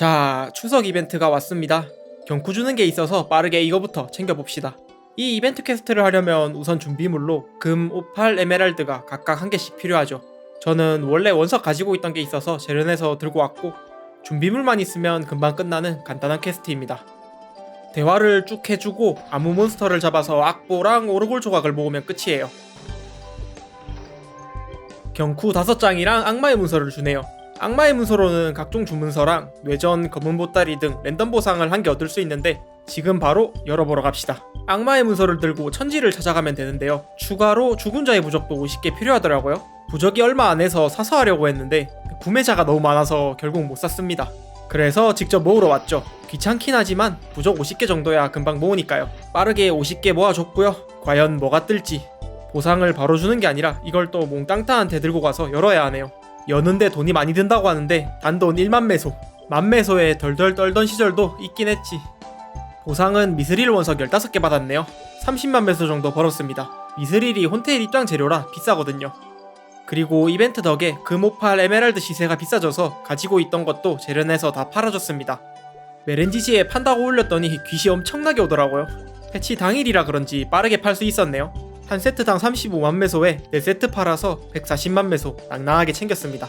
자, 추석 이벤트가 왔습니다. 경쿠 주는 게 있어서 빠르게 이거부터 챙겨봅시다. 이 이벤트 퀘스트를 하려면 우선 준비물로 금, 오팔, 에메랄드가 각각 한 개씩 필요하죠. 저는 원래 원석 가지고 있던 게 있어서 재련해서 들고 왔고 준비물만 있으면 금방 끝나는 간단한 퀘스트입니다. 대화를 쭉 해주고 아무 몬스터를 잡아서 악보랑 오르골 조각을 모으면 끝이에요. 경쿠 5장이랑 악마의 문서를 주네요. 악마의 문서로는 각종 주문서랑 뇌전, 검은 보따리 등 랜덤 보상을 한 개 얻을 수 있는데 지금 바로 열어보러 갑시다. 악마의 문서를 들고 천지를 찾아가면 되는데요. 추가로 죽은 자의 부적도 50개 필요하더라고요. 부적이 얼마 안 해서 사서 하려고 했는데 구매자가 너무 많아서 결국 못 샀습니다. 그래서 직접 모으러 왔죠. 귀찮긴 하지만 부적 50개 정도야 금방 모으니까요. 빠르게 50개 모아줬고요. 과연 뭐가 뜰지. 보상을 바로 주는 게 아니라 이걸 또 몽땅따한테 들고 가서 열어야 하네요. 여는데 돈이 많이 든다고 하는데 단돈 1만 매소. 만 매소에 덜덜 떨던 시절도 있긴 했지. 보상은 미스릴 원석 15개 받았네요. 30만 매소 정도 벌었습니다. 미스릴이 혼테일 입장 재료라 비싸거든요. 그리고 이벤트 덕에 금오팔 에메랄드 시세가 비싸져서 가지고 있던 것도 재련해서 다 팔아줬습니다. 메렌지지에 판다고 올렸더니 귀시 엄청나게 오더라고요. 패치 당일이라 그런지 빠르게 팔 수 있었네요. 한 세트당 35만 매소에 4세트 팔아서 140만 매소 낭낭하게 챙겼습니다.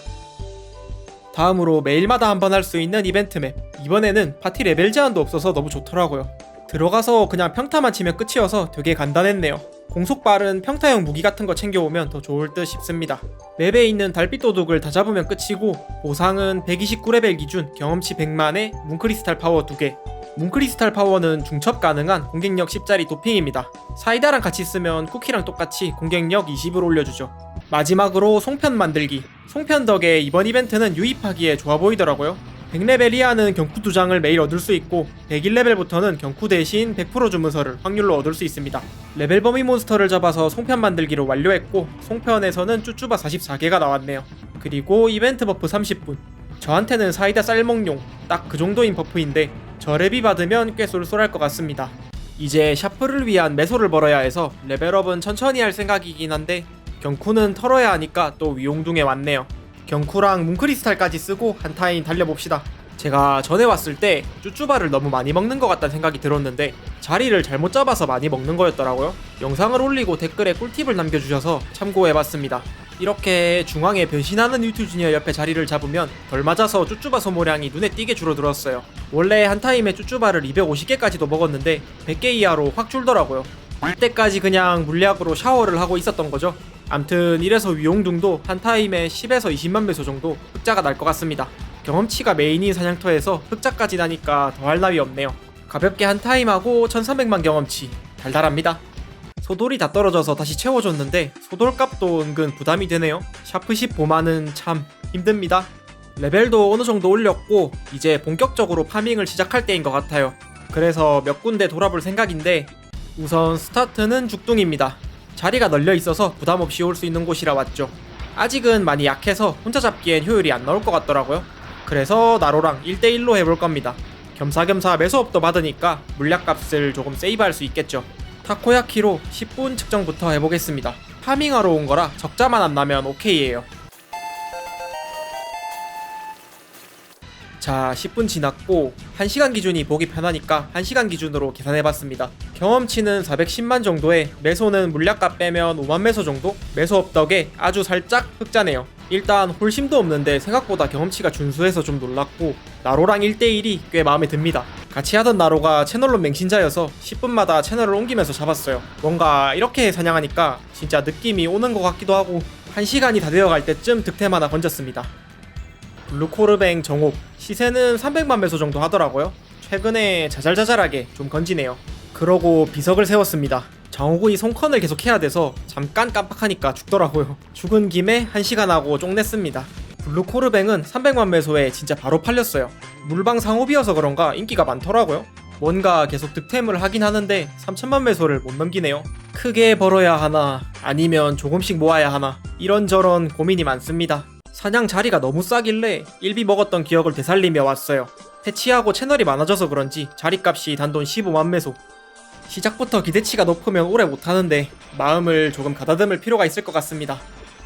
다음으로 매일마다 한 번 할 수 있는 이벤트 맵. 이번에는 파티 레벨 제한도 없어서 너무 좋더라고요. 들어가서 그냥 평타만 치면 끝이어서 되게 간단했네요. 공속 빠른 평타형 무기 같은 거 챙겨오면 더 좋을 듯 싶습니다. 맵에 있는 달빛 도둑을 다 잡으면 끝이고 보상은 129레벨 기준 경험치 100만에 뭉크리스탈 파워 2개 뭉크리스탈 파워는 중첩 가능한 공격력 10짜리 도핑입니다. 사이다랑 같이 쓰면 쿠키랑 똑같이 공격력 20을 올려주죠. 마지막으로 송편 만들기. 송편 덕에 이번 이벤트는 유입하기에 좋아 보이더라고요. 100레벨 이하는 경쿠 두 장을 매일 얻을 수 있고 101레벨부터는 경쿠 대신 100% 주문서를 확률로 얻을 수 있습니다. 레벨 범위 몬스터를 잡아서 송편 만들기로 완료했고 송편에서는 쭈쭈바 44개가 나왔네요. 그리고 이벤트 버프 30분. 저한테는 사이다 쌀먹용 딱 그 정도인 버프인데 저 랩이 받으면 꽤 쏠쏠할 것 같습니다. 이제 샤프를 위한 매소를 벌어야 해서 레벨업은 천천히 할 생각이긴 한데 경쿠는 털어야 하니까 또 위용둥에 왔네요. 경쿠랑 뭉크리스탈까지 쓰고 한 타임 달려봅시다. 제가 전에 왔을 때 쭈쭈바를 너무 많이 먹는 것 같다는 생각이 들었는데 자리를 잘못 잡아서 많이 먹는 거였더라고요. 영상을 올리고 댓글에 꿀팁을 남겨주셔서 참고해봤습니다. 이렇게 중앙에 변신하는 유튜 주니어 옆에 자리를 잡으면 덜 맞아서 쭈쭈바 소모량이 눈에 띄게 줄어들었어요. 원래 한 타임에 쭈쭈바를 250개까지도 먹었는데 100개 이하로 확 줄더라고요. 이때까지 그냥 물약으로 샤워를 하고 있었던 거죠. 암튼 이래서 위용둥도 한 타임에 10에서 20만 배소 정도 흑자가 날 것 같습니다. 경험치가 메인인 사냥터에서 흑자까지 나니까 더할 나위 없네요. 가볍게 한 타임하고 1300만 경험치 달달합니다. 소돌이 다 떨어져서 다시 채워줬는데 소돌값도 은근 부담이 되네요. 샤프 10 보마는 참 힘듭니다. 레벨도 어느 정도 올렸고 이제 본격적으로 파밍을 시작할 때인 것 같아요. 그래서 몇 군데 돌아볼 생각인데 우선 스타트는 죽둥입니다. 자리가 널려 있어서 부담 없이 올 수 있는 곳이라 왔죠. 아직은 많이 약해서 혼자 잡기엔 효율이 안 나올 것 같더라고요. 그래서 나로랑 1대1로 해볼 겁니다. 겸사겸사 매수업도 받으니까 물약값을 조금 세이브할 수 있겠죠. 타코야키로 10분 측정부터 해보겠습니다. 파밍하러 온 거라 적자만 안 나면 오케이예요. 자, 10분 지났고 1시간 기준이 보기 편하니까 1시간 기준으로 계산해봤습니다. 경험치는 410만 정도에 매소는 물약값 빼면 5만 매소 정도? 매소 업 덕에 아주 살짝 흑자네요. 일단 홀심도 없는데 생각보다 경험치가 준수해서 좀 놀랐고 나로랑 1대1이 꽤 마음에 듭니다. 같이 하던 나로가 채널로 맹신자여서 10분마다 채널을 옮기면서 잡았어요. 뭔가 이렇게 사냥하니까 진짜 느낌이 오는 것 같기도 하고 1시간이 다 되어갈 때쯤 득템 하나 건졌습니다. 블루코르뱅 정옥 시세는 300만 매소 정도 하더라고요. 최근에 자잘자잘하게 좀 건지네요. 그러고 비석을 세웠습니다. 장호구이 송컨을 계속 해야 돼서 잠깐 깜빡하니까 죽더라고요. 죽은 김에 1시간 하고 쪽냈습니다. 블루코르뱅은 300만 매소에 진짜 바로 팔렸어요. 물방 상호비여서 그런가 인기가 많더라고요. 뭔가 계속 득템을 하긴 하는데 3천만 매소를 못 넘기네요. 크게 벌어야 하나 아니면 조금씩 모아야 하나 이런저런 고민이 많습니다. 사냥 자리가 너무 싸길래 일비 먹었던 기억을 되살리며 왔어요. 패치하고 채널이 많아져서 그런지 자리값이 단돈 15만 매소. 시작부터 기대치가 높으면 오래 못하는데 마음을 조금 가다듬을 필요가 있을 것 같습니다.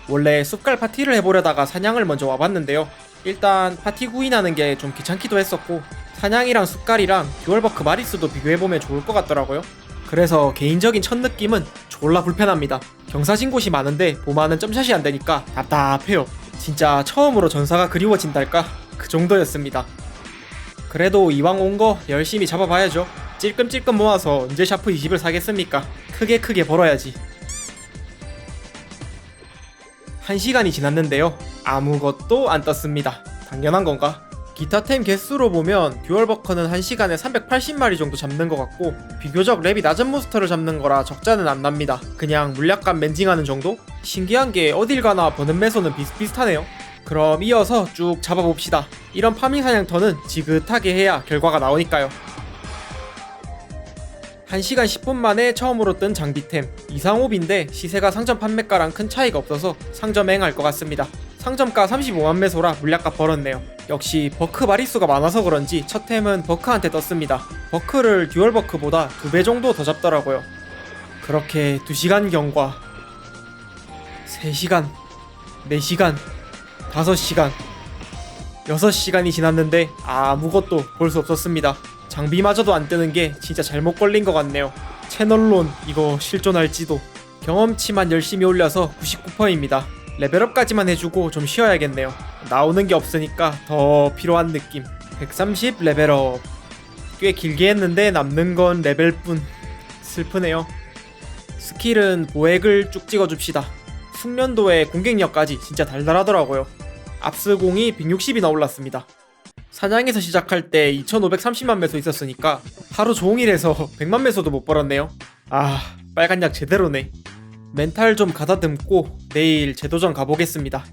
원래 숲갈 파티를 해보려다가 사냥을 먼저 와봤는데요. 일단 파티 구인하는 게 좀 귀찮기도 했었고 사냥이랑 숲갈이랑 듀얼버크 마리스도 비교해보면 좋을 것 같더라고요. 그래서 개인적인 첫 느낌은 졸라 불편합니다. 경사진 곳이 많은데 보마는 점샷이 안 되니까 답답해요. 진짜 처음으로 전사가 그리워진달까? 그 정도였습니다. 그래도 이왕 온 거 열심히 잡아봐야죠. 찔끔찔끔 모아서 언제 샤프 20을 사겠습니까? 크게 크게 벌어야지. 한 시간이 지났는데요. 아무것도 안 떴습니다. 당연한 건가? 기타템 개수로 보면 듀얼버커는 1시간에 380마리 정도 잡는 것 같고 비교적 랩이 낮은 몬스터를 잡는 거라 적자는 안 납니다. 그냥 물약감 멘징하는 정도? 신기한 게 어딜 가나 버는 매소는 비슷비슷하네요. 그럼 이어서 쭉 잡아봅시다. 이런 파밍 사냥터는 지긋하게 해야 결과가 나오니까요. 1시간 10분 만에 처음으로 뜬 장비템 이상호비인데 시세가 상점 판매가랑 큰 차이가 없어서 상점 행할 것 같습니다. 상점가 35만 매소라 물약값 벌었네요. 역시 버크 마리수가 많아서 그런지 첫 템은 버크한테 떴습니다. 버크를 듀얼 버크보다 두배 정도 더 잡더라고요. 그렇게 2시간 경과 3시간 4시간 5시간 6시간이 지났는데 아무것도 볼 수 없었습니다. 장비마저도 안 뜨는 게 진짜 잘못 걸린 것 같네요. 채널론 이거 실존할지도 경험치만 열심히 올려서 99%입니다. 레벨업까지만 해주고 좀 쉬어야겠네요. 나오는 게 없으니까 더 필요한 느낌. 130 레벨업. 꽤 길게 했는데 남는 건 레벨뿐. 슬프네요. 스킬은 보액을 쭉 찍어줍시다. 숙련도의 공격력까지 진짜 달달하더라고요. 압스공이 160이나 올랐습니다. 사냥에서 시작할 때 2530만 매소 있었으니까 하루 종일 해서 100만 매소도 못 벌었네요. 아, 빨간 약 제대로네. 멘탈 좀 가다듬고 내일 재도전 가보겠습니다.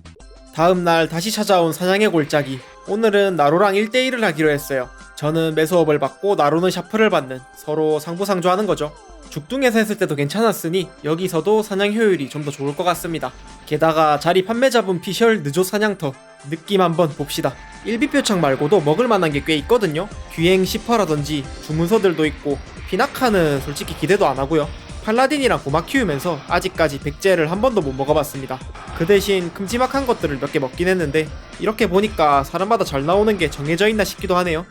다음 날 다시 찾아온 사냥의 골짜기. 오늘은 나로랑 1대1을 하기로 했어요. 저는 매수업을 받고 나로는 샤프를 받는 서로 상부상조하는 거죠. 죽둥에서 했을 때도 괜찮았으니 여기서도 사냥 효율이 좀 더 좋을 것 같습니다. 게다가 자리 판매 잡은 피셜 느조 사냥터 느낌 한번 봅시다. 1비표창 말고도 먹을 만한 게 꽤 있거든요. 귀행 10화라든지 주문서들도 있고 피나카는 솔직히 기대도 안 하고요. 팔라딘이랑 고막 키우면서 아직까지 백제를 한 번도 못 먹어봤습니다. 그 대신 큼지막한 것들을 몇 개 먹긴 했는데 이렇게 보니까 사람마다 잘 나오는 게 정해져 있나 싶기도 하네요.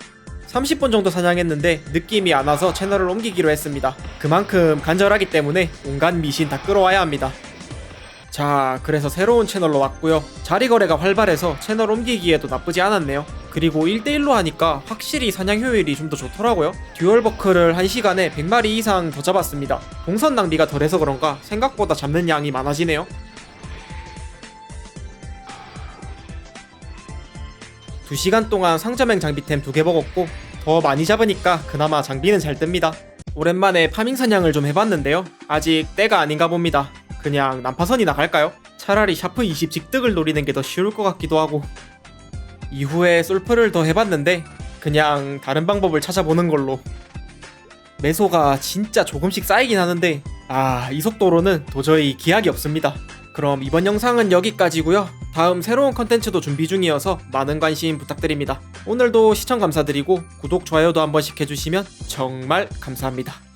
30분 정도 사냥했는데 느낌이 안 와서 채널을 옮기기로 했습니다. 그만큼 간절하기 때문에 온갖 미신 다 끌어와야 합니다. 자, 그래서 새로운 채널로 왔고요. 자리 거래가 활발해서 채널 옮기기에도 나쁘지 않았네요. 그리고 1대1로 하니까 확실히 사냥 효율이 좀 더 좋더라고요. 듀얼 버크를 1시간에 100마리 이상 더 잡았습니다. 동선 낭비가 덜해서 그런가 생각보다 잡는 양이 많아지네요. 2시간 동안 상점행 장비템 두 개 먹었고 더 많이 잡으니까 그나마 장비는 잘 뜹니다. 오랜만에 파밍 사냥을 좀 해봤는데요. 아직 때가 아닌가 봅니다. 그냥 난파선이 나 갈까요? 차라리 샤프 20 직득을 노리는 게 더 쉬울 것 같기도 하고 이후에 솔프를 더 해봤는데 그냥 다른 방법을 찾아보는 걸로 매소가 진짜 조금씩 쌓이긴 하는데 아 이 속도로는 도저히 기약이 없습니다. 그럼 이번 영상은 여기까지고요. 다음 새로운 컨텐츠도 준비 중이어서 많은 관심 부탁드립니다. 오늘도 시청 감사드리고 구독, 좋아요도 한 번씩 해주시면 정말 감사합니다.